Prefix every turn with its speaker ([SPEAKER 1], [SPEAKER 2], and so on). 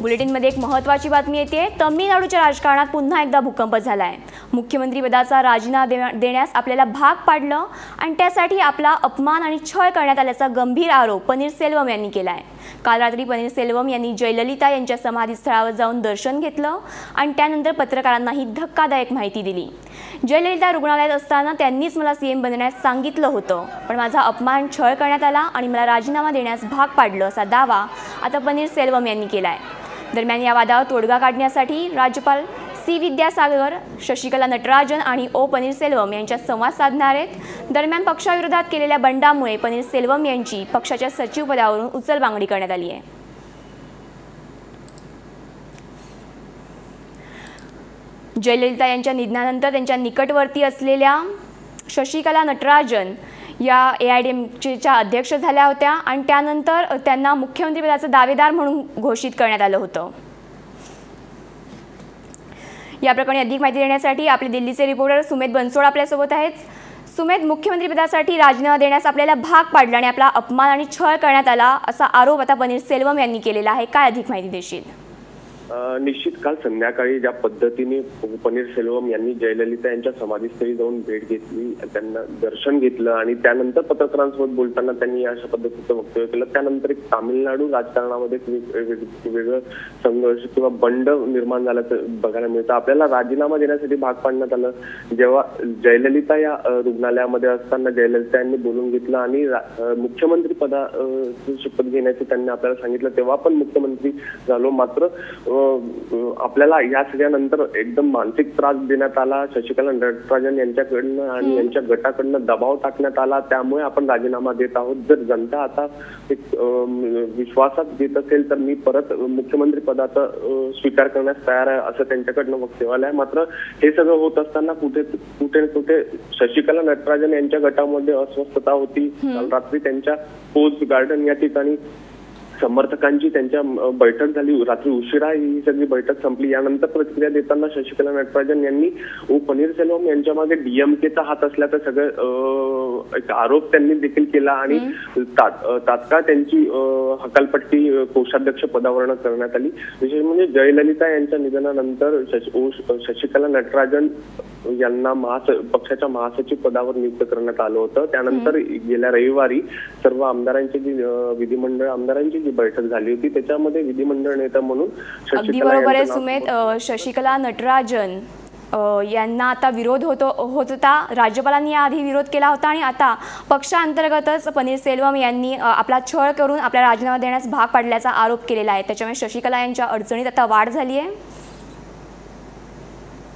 [SPEAKER 1] बुलेटिनमध्ये एक महत्त्वाची बातमी येते. तमिळनाडूच्या राजकारणात पुन्हा एकदा भूकंप झाला आहे मुख्यमंत्रीपदाचा राजीनामा देण्या देण्यास आपल्याला भाग पाडलं आणि त्यासाठी आपला अपमान आणि छळ करण्यात आल्याचा गंभीर आरोप पनीरसेल्वम यांनी केला आहे काल रात्री पनीरसेल्वम यांनी जयललिता यांच्या समाधीस्थळावर जाऊन दर्शन घेतलं आणि त्यानंतर पत्रकारांना ही धक्कादायक माहिती दिली. जयललिता रुग्णालयात असताना त्यांनीच मला सीएम बनण्यास सांगितलं होतं पण माझा अपमान छळ करण्यात आला आणि मला राजीनामा देण्यास भाग पाडलं असा दावा आता पनीरसेल्वम यांनी केला आहे दरम्यान या वादावर तोडगा काढण्यासाठी राज्यपाल सी विद्यासागर शशिकला नटराजन आणि ओ पनीरसेल्वम यांच्यात संवाद साधणार आहेत. दरम्यान पक्षाविरोधात केलेल्या बंडामुळे पनीरसेल्वम यांची पक्षाच्या सचिवपदावरून उचलबांगडी करण्यात आली आहे. जयललिता यांच्या निधनानंतर त्यांच्या निकटवर्ती असलेल्या शशिकला नटराजन या ए आय डी एमच्या अध्यक्ष झाल्या होत्या आणि त्यानंतर त्यांना मुख्यमंत्रीपदाचं दावेदार म्हणून घोषित करण्यात आलं होतं. या प्रकरणी अधिक माहिती देण्यासाठी आपले दिल्लीचे रिपोर्टर सुमेध बनसोड आपल्यासोबत आहेत. सुमेध मुख्यमंत्रीपदासाठी राजीनामा देण्यास आपल्याला भाग पाडला आणि आपला अपमान आणि छळ करण्यात आला असा आरोप आता पनीरसेल्वम यांनी केलेला आहे. काय अधिक माहिती देशील?
[SPEAKER 2] निश्चित काल संध्याकाळी ज्या पद्धतीने पनीरसेल्वम यांनी जयललिता यांच्या समाधीस्थळी जाऊन भेट घेतली त्यांना दर्शन घेतलं आणि त्यानंतर पत्रकारांसोबत बोलताना त्यांनी अशा पद्धतीचं वक्तव्य केलं. त्यानंतर एक तामिळनाडू राजकारणामध्ये वेग- वेगळं संघर्ष किंवा बंड निर्माण झाल्याचं बघायला मिळतं. आपल्याला राजीनामा देण्यासाठी भाग पाडण्यात आलं. जेव्हा जयललिता या रुग्णालयामध्ये असताना जयललिता यांनी बोलून घेतलं आणि रा- मुख्यमंत्री पदा शपथ घेण्याचे त्यांनी आपल्याला सांगितलं तेव्हा पण मुख्यमंत्री झालो. मात्र आपल्याला या सगळ्यानंतर एकदम मानसिक त्रास देण्यात आला. शशिकला नटराजन यांच्याकडनं आणि यांच्या गटाकडनं दबाव टाकण्यात आला. त्यामुळे आपण राजीनामा देत आहोत. जर जनता आता एक विश्वासात घेत असेल तर मी परत मुख्यमंत्री पदाचा स्वीकार करण्यास तयार आहे असं त्यांच्याकडनं वक्तव्य आलंय. मात्र हे सगळं होत असताना कुठे कुठे न कुठे शशिकला नटराजन यांच्या गटामध्ये अस्वस्थता होती. काल रात्री त्यांच्या पोस्ट गार्डन या ठिकाणी समर्थकांची त्यांच्या बैठक झाली. रात्री उशिरा ही सगळी बैठक संपली. यानंतर प्रतिक्रिया देताना शशिकला नटराजन यांनी ओ पनीरसेल्वम यांच्या मागे डीएमकेचा हात असल्याचं सगळं एक आरोप त्यांनी देखील केला आणि तात्काळ त्यांची हकालपट्टी कोषाध्यक्ष पदावरनं करण्यात आली. विशेष म्हणजे जयललिता यांच्या निधनानंतर शशिकला नटराजन यांना महास पक्षाच्या महासचिव पदावर नियुक्त करण्यात आलं होतं. त्यानंतर गेल्या रविवारी सर्व आमदारांची जी विधिमंडळ आमदारांची जी बैठक झाली होती त्याच्यामध्ये विधिमंडळ नेता म्हणून शशिकला
[SPEAKER 1] नटराजन. यांना आता विरोध होतो होत होता. राज्यपालांनी याआधी विरोध केला होता आणि आता पक्षांतर्गतच पनीरसेल्वम यांनी आपला छळ करून आपला राजीनामा देण्यास भाग पाडल्याचा आरोप केलेला आहे. त्याच्यामुळे शशिकला यांच्या अडचणीत आता वाढ झाली आहे.